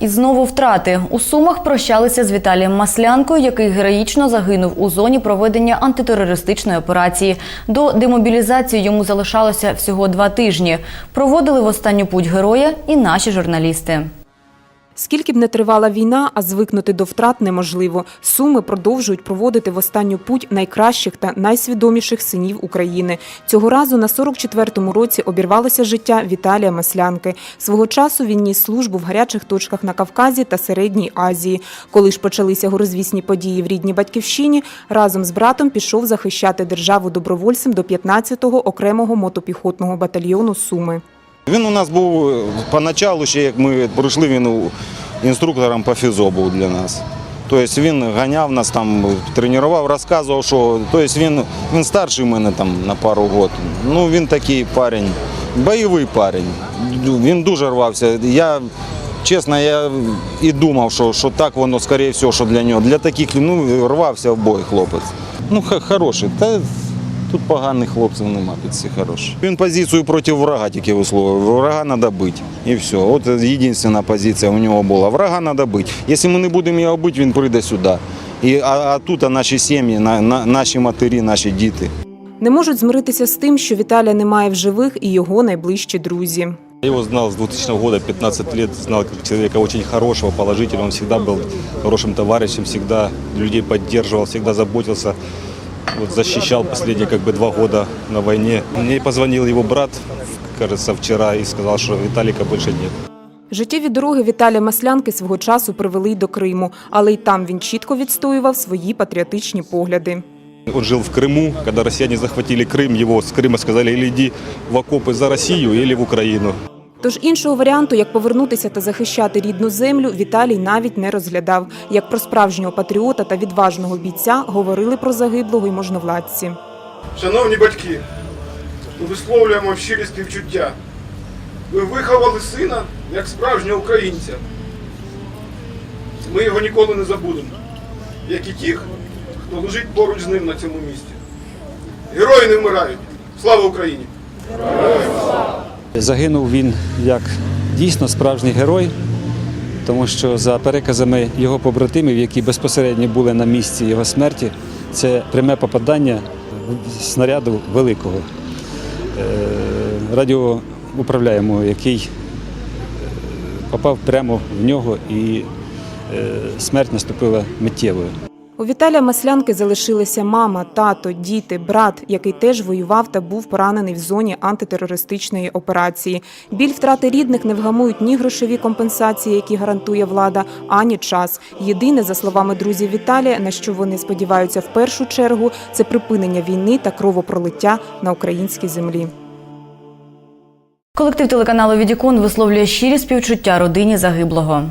І знову втрати. У Сумах прощалися з Віталієм Маслянкою, який героїчно загинув у зоні проведення антитерористичної операції. До демобілізації йому залишалося всього два тижні. Проводили в останню путь героя і наші журналісти. Скільки б не тривала війна, а звикнути до втрат неможливо. Суми продовжують проводити в останню путь найкращих та найсвідоміших синів України. Цього разу на 44-му році обірвалося життя Віталія Маслянки. Свого часу він ніс службу в гарячих точках на Кавказі та Середній Азії. Коли ж почалися горозвісні події в рідній батьківщині, разом з братом пішов захищати державу добровольцем до 15-го окремого мотопіхотного батальйону Суми. Він у нас був е, поначалу, ще як ми прийшли, він інструктором по фізо був для нас. Тобто він ганяв нас там, тренував, розказував, що тобто він, він старший мене там на пару років. Ну він такий парень, бойовий парень. Він дуже рвався. Я чесно, я і думав, що, що так воно, скоріше всього, що для нього. Для таких ну, рвався в бой хлопець. Ну, хороший. Та Тут поганих хлопців нема, тут всі хороші. Він позицію проти врага тільки висловив. Врага треба бити. І все. От єдина позиція у нього була. Врага треба бити. Якщо ми не будемо його бити, він прийде сюди. І, а, а тут а наші сім'ї, на, на, наші матері, наші діти. Не можуть змиритися з тим, що Віталія немає в живих і його найближчі друзі. Я его знал с 2000 года, 15 лет, знал как человека очень хорошего, положительного. Он всегда был хорошим товарищем, всегда людей поддерживал, всегда заботился Вот защищал последние как бы два года на войне. Мне позвонил его брат, кажется, вчера и сказал, что Виталика больше нет. Життєві дороги Віталія Маслянки свого часу привели й до Криму, але й там він чітко відстоював свої патріотичні погляди. Он жил в Крыму, когда россияне захватили Крым, его с Крыма сказали, или иди в окопы за Россию, или в Украину. Тож іншого варіанту, як повернутися та захищати рідну землю, Віталій навіть не розглядав. Як про справжнього патріота та відважного бійця говорили про загиблого й можновладці. Шановні батьки, ми висловлюємо щирі співчуття. Ви виховали сина як справжнього українця. Ми його ніколи не забудемо, як і тих, хто лежить поруч з ним на цьому місці. Герої не вмирають. Слава Україні! Загинув він як дійсно справжній герой, тому що за переказами його побратимів, які безпосередньо були на місці його смерті, це пряме попадання снаряду великого е, радіоуправляємого, який е, попав прямо в нього і е, смерть наступила миттєвою. У Віталія Маслянки залишилися мама, тато, діти, брат, який теж воював та був поранений в зоні антитерористичної операції. Біль втрати рідних не вгамують ні грошові компенсації, які гарантує влада, ані час. Єдине, за словами друзів Віталія, на що вони сподіваються в першу чергу, це припинення війни та кровопролиття на українській землі. Колектив телеканалу Відікон висловлює щирі співчуття родині загиблого.